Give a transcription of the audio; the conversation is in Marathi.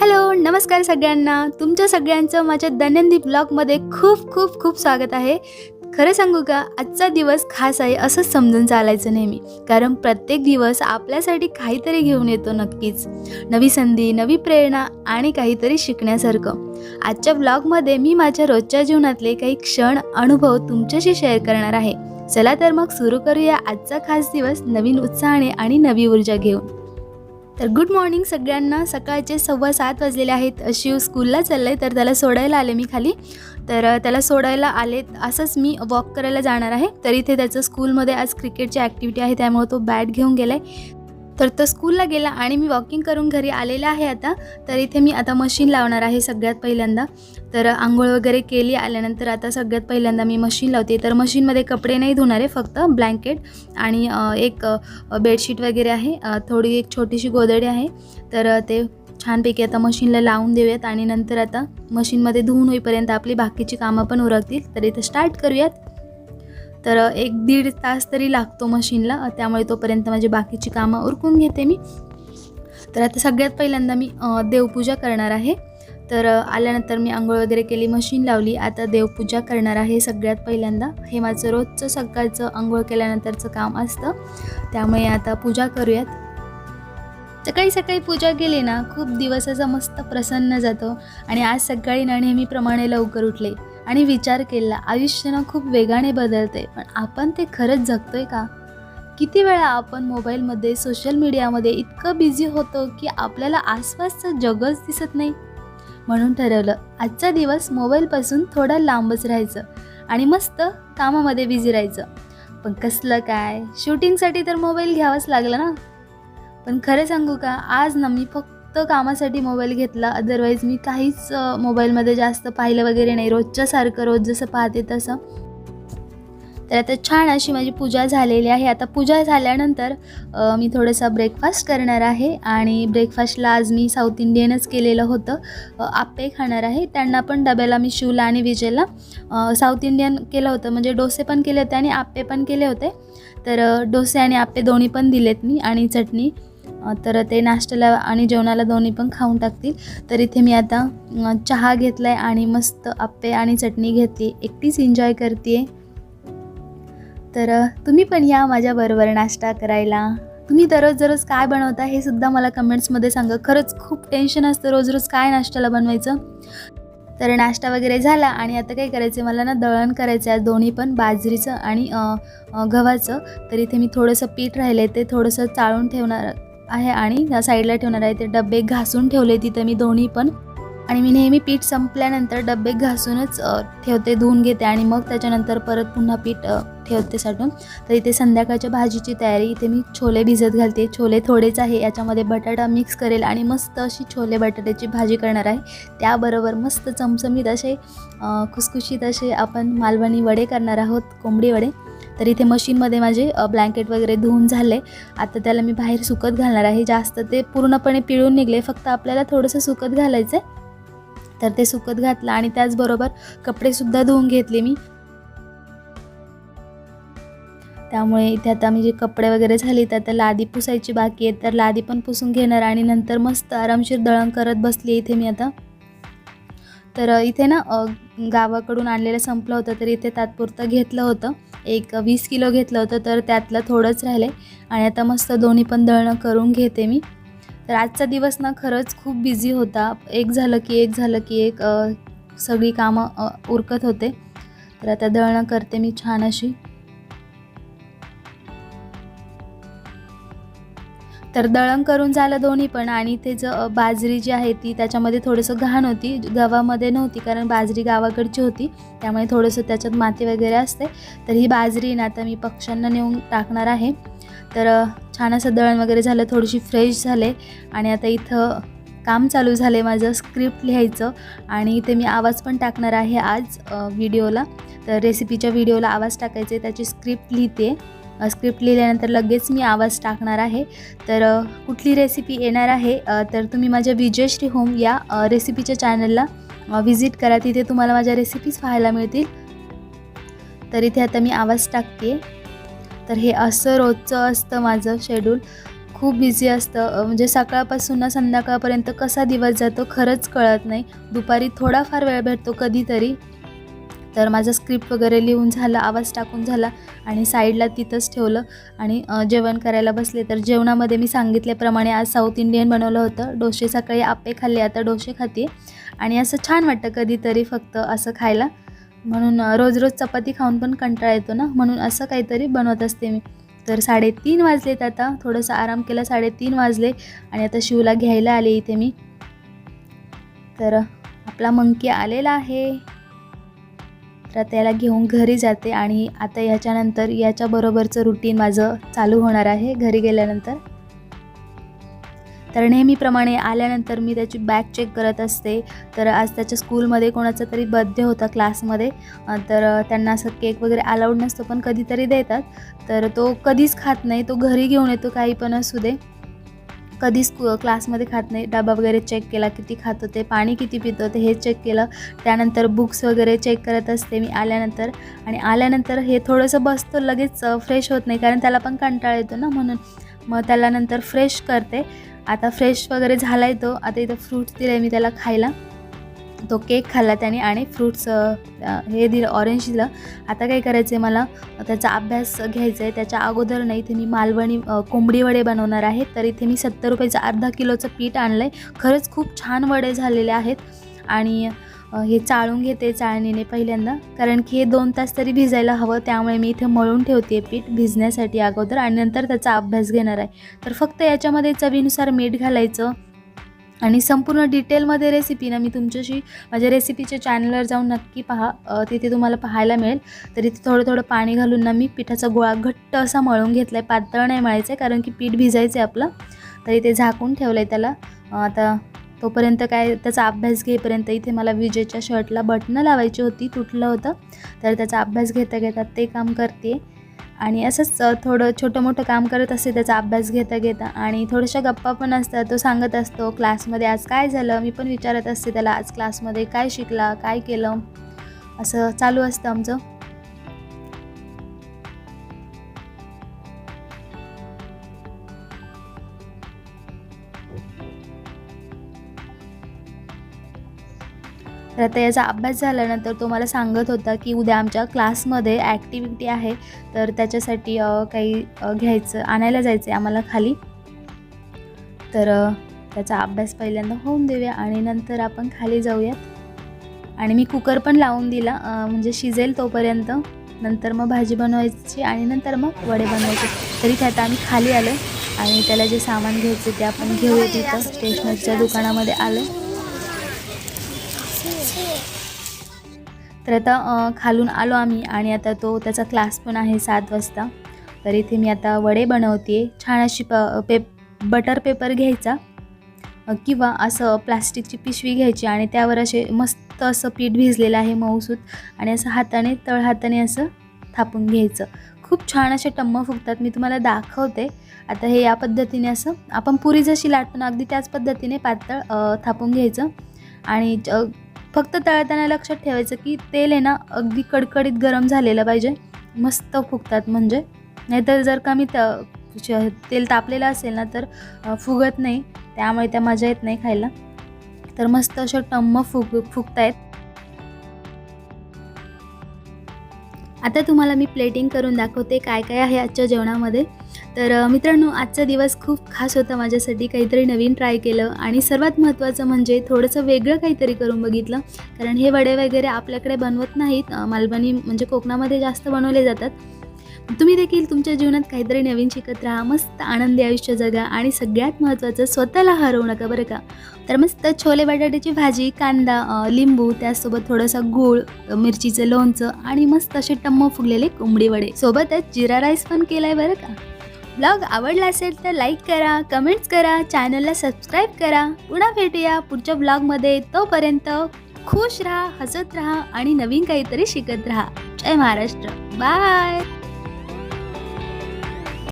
हॅलो नमस्कार सगळ्यांना. तुमच्या सगळ्यांचं माझ्या दैनंदिन ब्लॉगमध्ये खूप खूप खूप स्वागत आहे. खरं सांगू का आजचा दिवस खास आहे असंच समजून चालायचं नेहमी. कारण प्रत्येक दिवस आपल्यासाठी काहीतरी घेऊन येतो नक्कीच. नवी संधी नवी प्रेरणा आणि काहीतरी शिकण्यासारखं. आजच्या ब्लॉगमध्ये मी माझ्या रोजच्या जीवनातले काही क्षण अनुभव तुमच्याशी शेअर करणार आहे. चला तर मग सुरू करूया आजचा खास दिवस नवीन उत्साहाने आणि नवी ऊर्जा घेऊन. तर गुड मॉर्निंग सगळ्यांना. सकाळचे सव्वा सात वाजलेले आहेत. शिव स्कूलला चाललं आहे तर त्याला सोडायला आले मी खाली. तर त्याला सोडायला आले असंच मी वॉक करायला जाणार आहे. तर इथे त्याचं स्कूलमध्ये आज क्रिकेटची ॲक्टिव्हिटी आहे त्यामुळे तो बॅट घेऊन गेला आहे तर तो स्कूलला गेला आणि मी वॉकिंग करून घरी आलेला आहे आता. तर इथे मी आता मशीन लावणार आहे सगळ्यात पहिल्यांदा. तर आंघोळ वगैरे केली आल्यानंतर आता सगळ्यात पहिल्यांदा मी मशीन लावते. तर मशीनमध्ये कपडे नाही धुणार आहे फक्त ब्लँकेट आणि एक बेडशीट वगैरे आहे. थोडी एक छोटीशी गोदडी आहे. तर ते छानपैकी आता मशीनला लावून देऊयात आणि नंतर आता मशीनमध्ये धुवून होईपर्यंत आपली बाकीची कामं पण उरकतील. तर इथं स्टार्ट करूयात. तर एक दीड तास तरी लागतो मशीनला त्यामुळे तोपर्यंत माझी बाकीची कामं उरकून घेते मी. तर आता सगळ्यात पहिल्यांदा मी देवपूजा करणार आहे. तर आल्यानंतर मी आंघोळ वगैरे केली मशीन लावली आता देवपूजा करणार आहे सगळ्यात पहिल्यांदा. हे माझं रोजचं सकाळचं आंघोळ केल्यानंतरचं काम असतं. त्यामुळे आता पूजा करूयात. सकाळी सकाळी पूजा केली ना खूप दिवसाचा मस्त प्रसन्न जातो. आणि आज सकाळी ना नेहमीप्रमाणे लवकर उठले. आणि विचार केला आयुष्य ना खूप वेगाने बदलते पण आपण ते खरंच जगतोय का? किती वेळा आपण मोबाईलमध्ये सोशल मीडियामध्ये इतकं बिझी होतो की आपल्याला आसपासचं जगच दिसत नाही? म्हणून ठरवलं आजचा दिवस मोबाईलपासून थोडा लांबच राहायचं आणि मस्त कामामध्ये बिझी राहायचं. पण कसलं काय? शूटिंगसाठी तर मोबाईल घ्यावाच लागला ना. पण खरं सांगू का आज ना मी फक्त कामासाठी मोबाईल घेतला. अदरवाईज मी काहीच मोबाईलमध्ये जास्त पाहिलं वगैरे नाही. रोजच्या सारखं रोज जसं पाहते तसं. तर आता छान अशी माझी पूजा झालेली आहे. आता पूजा झाल्यानंतर मी थोडंसं ब्रेकफास्ट करणार आहे. आणि ब्रेकफास्टला आज मी साऊथ इंडियनच केलेलं होतं. आपे आप्पे खाणार आहे. त्यांना पण डब्याला मी शिवला आणि विजेला. साऊथ इंडियन केलं होतं. म्हणजे डोसे पण केले होते आणि आप्पे पण केले होते. तर डोसे आणि आप्पे दोन्ही पण दिलेत मी. आणि चटणी तर ते नाश्त्याला आणि जेवणाला दोन्ही पण खाऊन टाकतील. तर इथे मी आता चहा घेतला आहे आणि मस्त आप्पे आणि चटणी घेतली. एकटीच एन्जॉय करते तर तुम्ही पण या माझ्याबरोबर नाश्ता करायला. तुम्ही दररोज दररोज काय बनवता हे सुद्धा मला कमेंट्समध्ये सांगा. खरंच खूप टेन्शन असतं रोज रोज काय नाश्त्याला बनवायचं. तर नाश्ता वगैरे झाला आणि आता काय करायचं मला ना दळण करायचं आहे दोन्ही पण बाजरीचं आणि गव्हाचं. तर इथे मी थोडंसं पीठ राहिलं आहे ते थोडंसं चाळून ठेवणार आहे आणि या साईडला ठेवणार आहे ते डबे घासून ठेवले तिथं मी दोन्ही पण. आणि मी नेहमी पीठ संपल्यानंतर डबे घासूनच ठेवते धुवून घेते आणि मग त्याच्यानंतर परत पुन्हा पीठ ठेवते साठून. तर इथे संध्याकाळच्या भाजीची तयारी इथे मी छोले भिजत घालते. छोले थोडेच आहे याच्यामध्ये बटाटा मिक्स करेल आणि मस्त अशी छोले बटाट्याची भाजी करणार आहे. त्याबरोबर मस्त चमचमीत असे खुसखुशीत असे आपण मालवणी वडे करणार आहोत कोंबडी वडे. तर इथे मशीनमध्ये माझे ब्लँकेट वगैरे धुवून झाले. आता त्याला मी बाहेर सुकत घालणार आहे. जास्त ते पूर्णपणे पिळून निघले. फक्त आपल्याला थोडंसं सुकत घालायचं आहे तर ते सुकत घातलं आणि त्याचबरोबर कपडेसुद्धा धुवून घेतले मी. त्यामुळे इथे आता मी जे कपडे वगैरे झाले तर आता लादी पुसायची बाकी आहे तर लादी पण पुसून घेणार आणि नंतर मस्त आरामशीर दळण करत बसली इथे मी आता. तर इथे ना गावाकडून आणलेलं संपलं होतं. तर इथे तात्पुरतं घेतलं होतं. एक वीस किलो घेतलं होतं तर त्यातलं थोडंच राहिले. आणि आता मस्त दोन्ही पण दळणं करून घेते मी. तर आजचा दिवस ना खरंच खूप बिझी होता. एक झालं की एक झालं की एक सगळी कामं उरकत होते. तर आता दळणं करते मी छान अशी. तर दळण करून झालं दोन्ही पण आणि ते ज बाजरी जी आहे ती त्याच्यामध्ये थोडंसं घाण होती. गव्हामध्ये नव्हती कारण बाजरी गावाकडची होती. त्यामुळे थोडंसं त्याच्यात माती वगैरे असते. तर ही बाजरी ना आता मी पक्ष्यांना नेऊन टाकणार आहे. तर छान असं दळण वगैरे झालं थोडीशी फ्रेश झाले. आणि आता इथं काम चालू झाले माझं स्क्रिप्ट लिहायचं. आणि इथे मी आवाज पण टाकणार आहे आज व्हिडिओला. तर रेसिपीच्या व्हिडिओला आवाज टाकायचे त्याची स्क्रिप्ट लिहिते स्क्रिप्ट लिहिल्यानंतर लगेच मी आवाज टाकणार आहे. तर कुठली रेसिपी येणार आहे तर तुम्ही माझ्या विजयश्री होम या रेसिपीच्या चॅनलला व्हिजिट करा. तिथे तुम्हाला माझ्या रेसिपीज पाहायला मिळतील. तर इथे आता मी आवाज टाकते. तर हे असं रोजचं असतं माझं शेड्यूल खूप बिझी असतं. म्हणजे सकाळपासून ना संध्याकाळपर्यंत कसा दिवस जातो खरंच कळत नाही. दुपारी थोडाफार वेळ भेटतो कधीतरी. तर माझं स्क्रिप्ट वगैरे लिहून झालं आवाज टाकून झाला आणि साईडला तिथंच ठेवलं. आणि जेवण करायला बसले तर जेवणामध्ये मी सांगितल्याप्रमाणे आज साऊथ इंडियन बनवलं होतं. डोसे सकाळी आप्पे खाल्ले आता डोसे खाते आणि असं छान वाटतं कधीतरी फक्त असं खायला. म्हणून रोज रोज चपाती खाऊन पण कंटाळा येतो ना? म्हणून असं काहीतरी बनवत असते मी. तर साडेतीन वाजलेत आता. थोडंसं आराम केला साडेतीन वाजले आणि आता शिवला घ्यायला आले इथे मी. तर आपला मंकी आलेला आहे. तर त्याला घेऊन घरी जाते आणि आता याच्यानंतर याच्याबरोबरचं रुटीन माझं चालू होणार आहे घरी गेल्यानंतर. तर नेहमीप्रमाणे आल्यानंतर मी त्याची बॅग चेक करत असते. तर आज त्याच्या स्कूलमध्ये कोणाचा तरी बर्थडे होता क्लासमध्ये तर त्यांना असं केक वगैरे अलाउड नसतो पण कधीतरी देतात. तर तो कधीच खात नाही तो घरी घेऊन येतो काही पण असू दे. कधीच क्लासमध्ये खात नाही. डबा वगैरे चेक केला किती खात होते पाणी किती पित होते हे चेक केलं. त्यानंतर बुक्स वगैरे चेक करत असते मी आल्यानंतर. आणि आल्यानंतर हे थोडंसं बसतो लगेच फ्रेश होत नाही. कारण त्याला पण कंटाळा येतो ना म्हणून. मग त्याला नंतर फ्रेश करते. आता फ्रेश वगैरे झाला आहे तो. आता इथं फ्रूट्स दिले मी त्याला खायला. तो केक खाल्ला त्याने आणि फ्रूट्स हे दिलं ऑरेंज दिलं. आता काय करायचं आहे मला? त्याचा अभ्यास घ्यायचा आहे त्याच्या अगोदर नाही इथे मी मालवणी कोंबडी वडे बनवणार आहे. तर इथे मी सत्तर रुपयाचं अर्धा किलोचं पीठ आणलं आहे खरंच खूप छान वडे झालेले आहेत. आणि हे चाळून घेते चाळणीने पहिल्यांदा. कारण की हे दोन तास तरी भिजायला हवं. त्यामुळे मी इथे मळून ठेवते पीठ भिजण्यासाठी अगोदर. आणि नंतर त्याचा अभ्यास घेणार आहे. तर फक्त याच्यामध्ये चवीनुसार मीठ घालायचं. आणि संपूर्ण डिटेलमध्ये रेसिपी ना मी तुमच्याशी माझ्या रेसिपीच्या चॅनलवर जाऊन नक्की पहा. तिथे तुम्हाला पाहायला मिळेल. तर इथे थोडं थोडं पाणी घालून ना मी पिठाचा गोळा घट्ट असा मळून घेतला आहे पातळ नाही मळायचं आहे कारण की पीठ भिजायचं आहे आपलं. तर इथे झाकून ठेवलं आहे त्याला आता तोपर्यंत काय त्याचा अभ्यास घेईपर्यंत इथे मला विजेच्या शर्टला बटणं लावायची होती तुटलं होतं. तर त्याचा अभ्यास घेता घेता ते काम करते आणि असंच थोडं छोटं मोठं काम करत असते त्याचा अभ्यास घेता घेता आणि थोड्याशा गप्पा पण असतात तो सांगत असतो क्लासमध्ये आज काय झालं? मी पण विचारत असते त्याला आज क्लासमध्ये काय शिकला? काय केलं? असं चालू असतं आमचं. तर याचा अभ्यास झाल्यानंतर तो मला सांगत होता की उद्या आमच्या क्लासमध्ये ॲक्टिव्हिटी आहे तर त्याच्यासाठी काही घ्यायचं आणायला जायचं आहे आम्हाला खाली. तर त्याचा अभ्यास पहिल्यांदा होऊन देऊया आणि नंतर आपण खाली जाऊयात. आणि मी कुकर पण लावून दिला म्हणजे शिजेल तोपर्यंत. नंतर मग भाजी बनवायची आणि नंतर मग वडे बनवायचे. तरी त्यात आम्ही खाली आलो आणि त्याला जे सामान घ्यायचे ते आपण घेऊया तिथं. स्टेशनरीच्या दुकानामध्ये आलो. तर आता खालून आलो आम्ही आणि आता तो त्याचा क्लास पण आहे सात वाजता. तर इथे मी आता वडे बनवते छान अशी प पे बटर पेपर घ्यायचा किंवा असं प्लास्टिकची पिशवी घ्यायची आणि त्यावर असे मस्त असं पीठ भिजलेलं आहे मऊसूत आणि असं हाताने तळ हाताने असं थापून घ्यायचं. खूप छान असे टम्म फुगतात. मी तुम्हाला दाखवते. आता हे या पद्धतीने असं आपण पुरी जशी लाटतो ना अगदी त्याच पद्धतीने पातळ थापून घ्यायचं. आणि फक्त तळताना लक्षात ठेवायचं की तेल आहे ना अगदी कडकडीत गरम झालेलं पाहिजे. मस्त फुगतात म्हणजे. नाहीतर जर कमी त श- तेल तापलेलं असेल ना तर फुगत नाही. त्यामुळे त्या मजा येत नाही खायला. तर मस्त अशा टम्म फुग फुगतायत. आता तुम्हाला मी प्लेटिंग करून दाखवते काय काय आहे आजच्या जेवणामध्ये. तर मित्रांनो आजचा दिवस खूप खास होता माझ्यासाठी. काहीतरी नवीन ट्राय केलं आणि सर्वात महत्त्वाचं म्हणजे थोडंसं वेगळं काहीतरी करून बघितलं. कारण हे वडे वगैरे आपल्याकडे बनवत नाहीत. मालवणी म्हणजे कोकणामध्ये जास्त बनवले जातात. तुम्ही देखील तुमच्या जीवनात काहीतरी नवीन शिकत राहा. मस्त आनंदी आयुष्य जगा आणि सगळ्यात महत्त्वाचं स्वतःला हरवू नका बरं का? तर मस्त छोले बटाट्याची भाजी कांदा लिंबू त्याचसोबत थोडासा गूळ मिरचीचं लोणचं आणि मस्त असे टम्म फुगलेले कोंबडी वडे. सोबतच जिरा राईस पण केलाय बरं का? ब्लॉग आवडला असेल तर लाईक करा कमेंट्स करा चॅनलला सबस्क्राईब करा. पुन्हा भेटूया पुढच्या ब्लॉगमध्ये. तोपर्यंत खुश राहा हसत राहा आणि नवीन काहीतरी शिकत राहा. जय महाराष्ट्र. बाय!